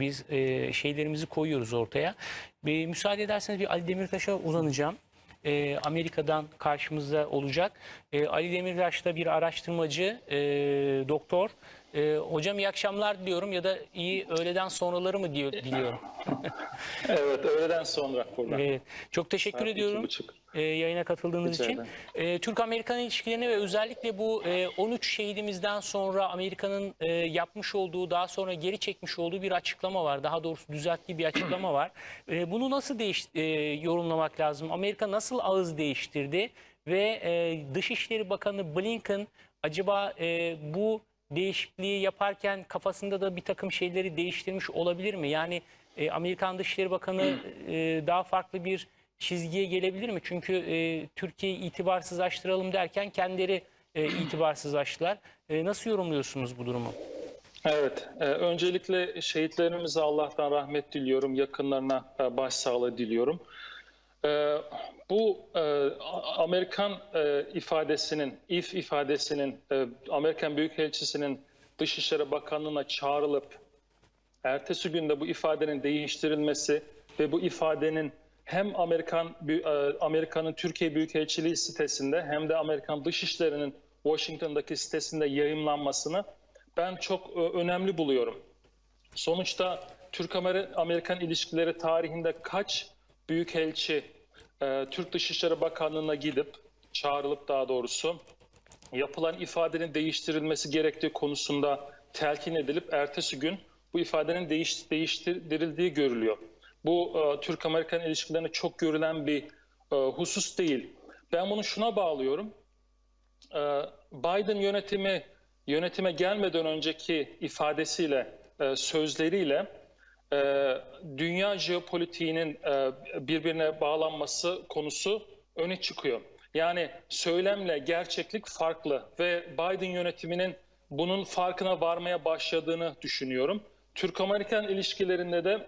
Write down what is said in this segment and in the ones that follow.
Biz e, şeylerimizi koyuyoruz ortaya. Bir, müsaade ederseniz bir Ali Demirtaş'a uzanacağım. E, Amerika'dan karşımızda olacak. E, Ali Demirtaş da bir araştırmacı, e, doktor. E, hocam iyi akşamlar diliyorum ya da iyi öğleden sonraları mı diyor, diliyorum. Evet, öğleden sonra. Evet, çok teşekkür Saat ediyorum buçuk. E, yayına katıldığınız Rica için. E, Türk-Amerikan ilişkilerine ve özellikle bu e, 13 şehidimizden sonra Amerika'nın e, yapmış olduğu, daha sonra geri çekmiş olduğu bir açıklama var. Daha doğrusu düzelttiği bir açıklama var. E, bunu nasıl değiş, e, yorumlamak lazım? Amerika nasıl ağız değiştirdi? Ve e, Dışişleri Bakanı Blinken acaba e, bu değişikliği yaparken kafasında da bir takım şeyleri değiştirmiş olabilir mi? Yani e, Amerikan Dışişleri Bakanı e, daha farklı bir çizgiye gelebilir mi? Çünkü e, Türkiye'yi itibarsızlaştıralım derken kendileri e, itibarsızlaştılar. E, nasıl yorumluyorsunuz bu durumu? Evet, e, öncelikle şehitlerimize Allah'tan rahmet diliyorum, yakınlarına e, başsağlığı diliyorum. E, bu e, Amerikan e, ifadesinin, if ifadesinin, e, Amerikan Büyükelçisi'nin Dışişleri Bakanlığı'na çağrılıp ertesi günde bu ifadenin değiştirilmesi ve bu ifadenin hem Amerikan e, Amerika'nın Türkiye Büyükelçiliği sitesinde hem de Amerikan Dışişleri'nin Washington'daki sitesinde yayımlanmasını ben çok e, önemli buluyorum. Sonuçta Türk-Amerikan ilişkileri tarihinde kaç büyükelçi e, Türk Dışişleri Bakanlığı'na gidip çağrılıp daha doğrusu yapılan ifadenin değiştirilmesi gerektiği konusunda telkin edilip ertesi gün bu ifadenin değiş, değiştirildiği görülüyor. Bu e, Türk-Amerikan ilişkilerinde çok görülen bir e, husus değil. Ben bunu şuna bağlıyorum. E, Biden yönetimi yönetime gelmeden önceki ifadesiyle, e, sözleriyle e, dünya jeopolitiğinin e, birbirine bağlanması konusu öne çıkıyor. Yani söylemle gerçeklik farklı ve Biden yönetiminin bunun farkına varmaya başladığını düşünüyorum. Türk-Amerikan ilişkilerinde de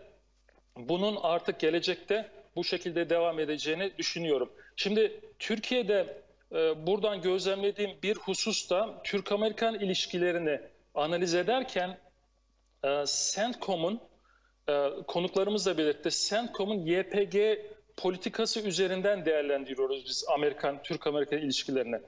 bunun artık gelecekte bu şekilde devam edeceğini düşünüyorum. Şimdi Türkiye'de e, buradan gözlemlediğim bir husus da Türk-Amerikan ilişkilerini analiz ederken e, CENTCOM'un e, konuklarımız da belirtti. CENTCOM'un YPG politikası üzerinden değerlendiriyoruz biz Amerikan Türk-Amerikan ilişkilerini.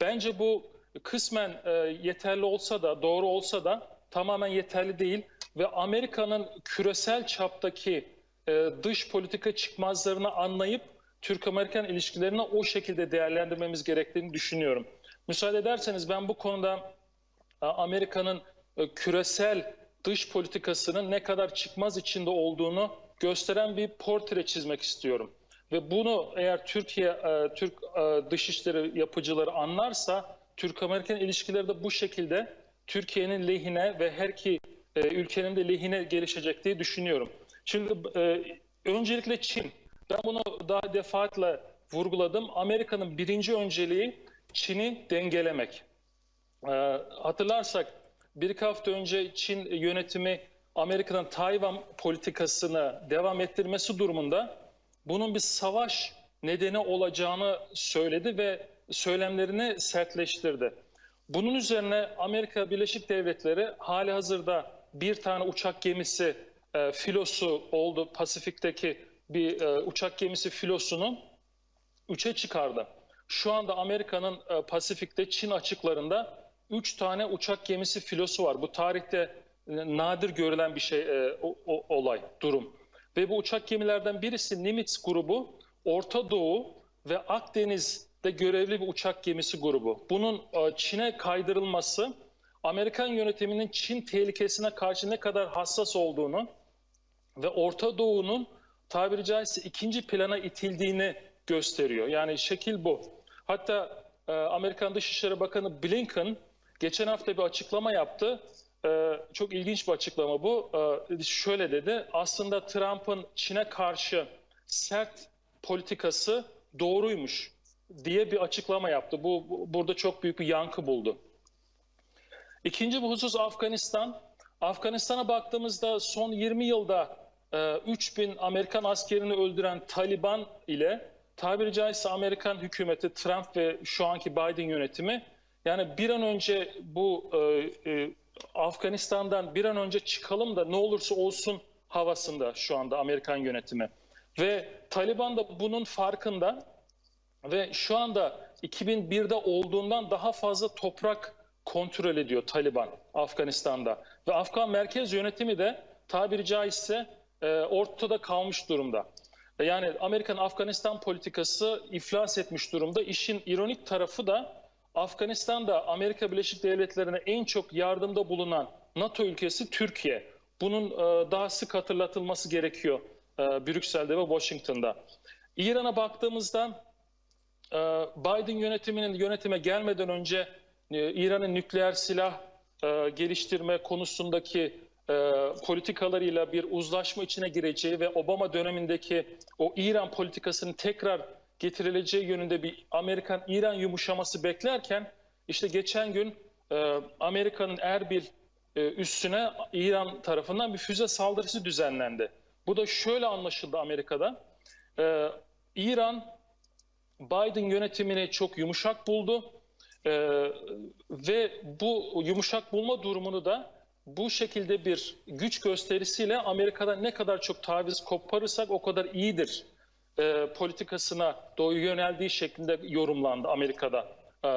Bence bu kısmen e, yeterli olsa da doğru olsa da tamamen yeterli değil ve Amerika'nın küresel çaptaki e, dış politika çıkmazlarını anlayıp Türk-Amerikan ilişkilerini o şekilde değerlendirmemiz gerektiğini düşünüyorum. Müsaade ederseniz ben bu konuda e, Amerika'nın e, küresel dış politikasının ne kadar çıkmaz içinde olduğunu gösteren bir portre çizmek istiyorum. Ve bunu eğer Türkiye, e, Türk e, dışişleri yapıcıları anlarsa Türk-Amerikan ilişkileri de bu şekilde Türkiye'nin lehine ve her iki e, ülkenin de lehine gelişecek diye düşünüyorum. Şimdi e, öncelikle Çin. Ben bunu daha defaatle vurguladım. Amerika'nın birinci önceliği Çin'i dengelemek. E, hatırlarsak bir hafta önce Çin yönetimi Amerika'nın Tayvan politikasını devam ettirmesi durumunda bunun bir savaş nedeni olacağını söyledi ve söylemlerini sertleştirdi. Bunun üzerine Amerika Birleşik Devletleri hali hazırda bir tane uçak gemisi e, filosu oldu. Pasifik'teki bir e, uçak gemisi filosunu üçe çıkardı. Şu anda Amerika'nın e, Pasifik'te Çin açıklarında üç tane uçak gemisi filosu var. Bu tarihte e, nadir görülen bir şey, e, o, o- olay, durum. Ve bu uçak gemilerden birisi Nimitz grubu, Orta Doğu ve Akdeniz'de görevli bir uçak gemisi grubu. Bunun e, Çin'e kaydırılması, Amerikan yönetiminin Çin tehlikesine karşı ne kadar hassas olduğunu ve Orta Doğu'nun tabiri caizse ikinci plana itildiğini gösteriyor. Yani şekil bu. Hatta e, Amerikan Dışişleri Bakanı Blinken geçen hafta bir açıklama yaptı. E, çok ilginç bir açıklama bu. E, şöyle dedi, aslında Trump'ın Çin'e karşı sert politikası doğruymuş diye bir açıklama yaptı. Bu, bu burada çok büyük bir yankı buldu. İkinci bir husus Afganistan. Afganistan'a baktığımızda son 20 yılda e, 3000 Amerikan askerini öldüren Taliban ile tabiri caizse Amerikan hükümeti Trump ve şu anki Biden yönetimi yani bir an önce bu e, e, Afganistan'dan bir an önce çıkalım da ne olursa olsun havasında şu anda Amerikan yönetimi. Ve Taliban da bunun farkında ve şu anda 2001'de olduğundan daha fazla toprak kontrol ediyor Taliban Afganistan'da. Ve Afgan merkez yönetimi de tabiri caizse e, ortada kalmış durumda. E, Yani Amerikan Afganistan politikası iflas etmiş durumda. İşin ironik tarafı da Afganistan'da Amerika Birleşik Devletleri'ne en çok yardımda bulunan NATO ülkesi Türkiye. Bunun e, daha sık hatırlatılması gerekiyor e, Brüksel'de ve Washington'da. İran'a baktığımızda Biden yönetiminin yönetime gelmeden önce İran'ın nükleer silah e, geliştirme konusundaki e, politikalarıyla bir uzlaşma içine gireceği ve Obama dönemindeki o İran politikasının tekrar getirileceği yönünde bir Amerikan-İran yumuşaması beklerken işte geçen gün e, Amerika'nın Erbil e, üssüne İran tarafından bir füze saldırısı düzenlendi. Bu da şöyle anlaşıldı Amerika'da. İran Biden yönetimini çok yumuşak buldu Ee, ve bu yumuşak bulma durumunu da bu şekilde bir güç gösterisiyle Amerika'dan ne kadar çok taviz koparırsak o kadar iyidir e, politikasına doğru yöneldiği şeklinde yorumlandı Amerika'da e,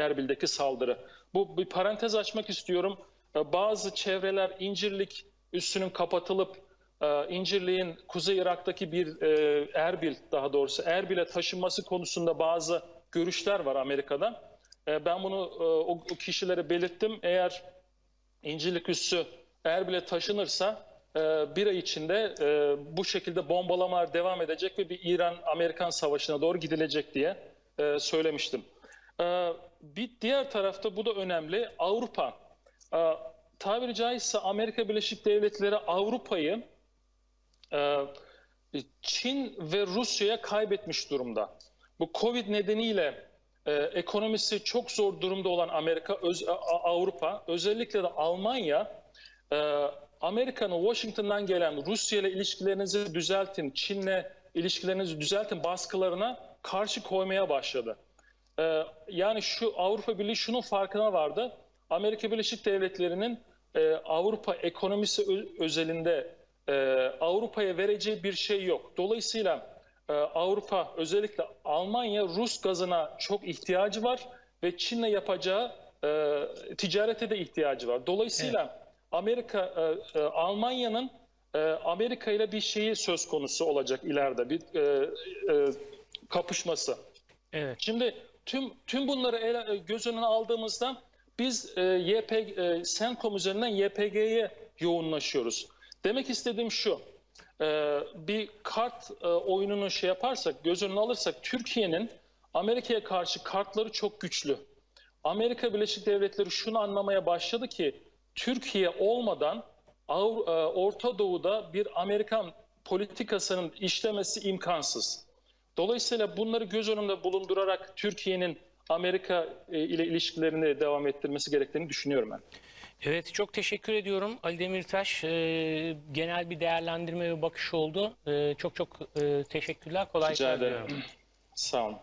Erbil'deki saldırı. Bu bir parantez açmak istiyorum. E, bazı çevreler İncirlik üssünün kapatılıp e, İncirlik'in Kuzey Irak'taki bir e, Erbil daha doğrusu Erbil'e taşınması konusunda bazı görüşler var Amerika'da. E, ben bunu e, o, kişilere belirttim. Eğer İncirlik üssü Erbil'e taşınırsa e, bir ay içinde bu şekilde bombalamalar devam edecek ve bir İran-Amerikan savaşına doğru gidilecek diye söylemiştim. Bir diğer tarafta bu da önemli. Avrupa. Tabiri caizse Amerika Birleşik Devletleri Avrupa'yı Çin ve Rusya'ya kaybetmiş durumda. Bu Covid nedeniyle e, ekonomisi çok zor durumda olan Amerika, öz- Avrupa, özellikle de Almanya, e, Amerika'nın Washington'dan gelen Rusya ile ilişkilerinizi düzeltin, Çin'le ilişkilerinizi düzeltin baskılarına karşı koymaya başladı. Ee, yani şu Avrupa Birliği şunun farkına vardı. Amerika Birleşik Devletleri'nin e, Avrupa ekonomisi özelinde e, Avrupa'ya vereceği bir şey yok. Dolayısıyla e, Avrupa özellikle Almanya Rus gazına çok ihtiyacı var ve Çin'le yapacağı e, ticarete de ihtiyacı var. Dolayısıyla Amerika e, e, Almanya'nın e, Amerika ile bir şeyi söz konusu olacak ileride bir e, e, kapışması. Evet. Şimdi tüm tüm bunları ele, göz önüne aldığımızda biz e, YP, e, Sencom üzerinden YPG'ye yoğunlaşıyoruz. Demek istediğim şu, e, bir kart e, oyununu şey yaparsak, göz önüne alırsak Türkiye'nin Amerika'ya karşı kartları çok güçlü. Amerika Birleşik Devletleri şunu anlamaya başladı ki Türkiye olmadan e, Orta Doğu'da bir Amerikan politikasının işlemesi imkansız. Dolayısıyla bunları göz önünde bulundurarak Türkiye'nin Amerika e, ile ilişkilerini devam ettirmesi gerektiğini düşünüyorum ben. Evet çok teşekkür ediyorum Ali Demirtaş. Ee, genel bir değerlendirme ve bakış oldu. Ee, çok çok e, teşekkürler. Kolaylıklar Rica ederim. Sağ olun.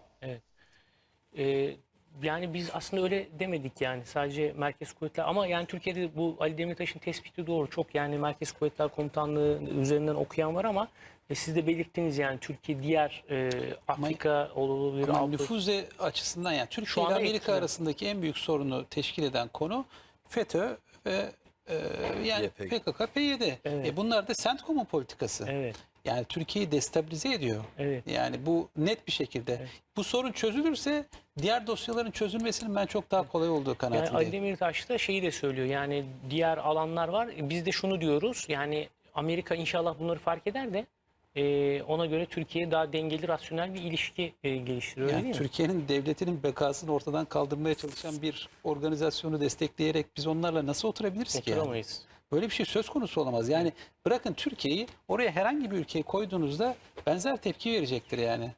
Ee, yani biz aslında öyle demedik yani sadece merkez kuvvetler ama yani Türkiye'de bu Ali Demirtaş'ın tespiti doğru çok yani merkez kuvvetler komutanlığı üzerinden okuyan var ama e, siz de belirttiniz yani Türkiye diğer e, Afrika olabilir Ama nüfuze açısından yani Türkiye Şu ile Amerika etkili. arasındaki en büyük sorunu teşkil eden konu FETÖ ve e, yani YPG. PKK, PYD. Evet. E bunlar da CENTCOM'un politikası. Evet. Yani Türkiye'yi destabilize ediyor. Evet. Yani bu net bir şekilde. Bu sorun çözülürse diğer dosyaların çözülmesinin ben çok daha kolay olduğu Yani kanaatindeyim. Ali Demirtaş da şeyi de söylüyor yani diğer alanlar var. Biz de şunu diyoruz yani Amerika inşallah bunları fark eder de e, ona göre Türkiye daha dengeli, rasyonel bir ilişki e, geliştiriyor Yani değil mi? Türkiye'nin devletinin bekasını ortadan kaldırmaya çalışan bir organizasyonu destekleyerek biz onlarla nasıl oturabiliriz ki? yani? Oturamayız. Böyle bir şey söz konusu olamaz. Yani bırakın Türkiye'yi oraya herhangi bir ülkeyi koyduğunuzda benzer tepki verecektir yani.